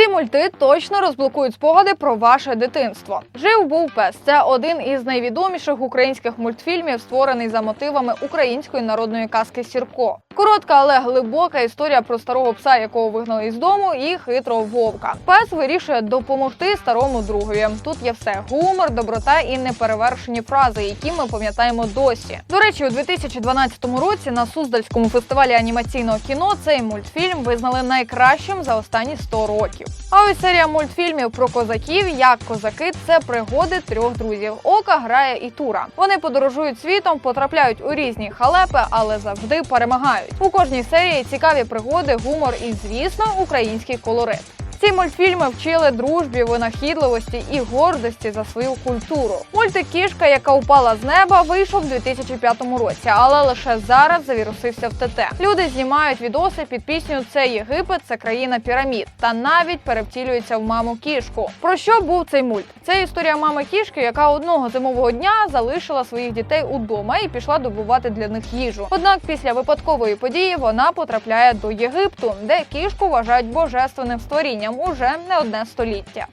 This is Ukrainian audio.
Ці мульти точно розблокують спогади про ваше дитинство. Жив був пес. Це один із найвідоміших українських мультфільмів, створений за мотивами української народної казки Сірко. Коротка, але глибока історія про старого пса, якого вигнали із дому, і хитрого вовка. Пес вирішує допомогти старому другові. Тут є все: гумор, доброта і неперевершені фрази, які ми пам'ятаємо досі. До речі, у 2012 році на Суздальському фестивалі анімаційного кіно цей мультфільм визнали найкращим за останні 100 років. А ось серія мультфільмів про козаків, як козаки, це пригоди трьох друзів. Ока грає і Тура. Вони подорожують світом, потрапляють у різні халепи, але завжди перемагають. У кожній серії цікаві пригоди, гумор і, звісно, український колорит. Ці мультфільми вчили дружбі, винахідливості і гордості за свою культуру. Мультик Кішка, яка упала з неба, вийшов у 2005 році, але лише зараз завірусився в ТТ. Люди знімають відоси під пісню Це Єгипет, це країна пірамід та навіть перевтілюються в маму кішку. Про що був цей мульт? Це історія мами кішки, яка одного зимового дня залишила своїх дітей удома і пішла добувати для них їжу. Однак після випадкової події вона потрапляє до Єгипту, де кішку вважають божественним створінням уже не одне століття.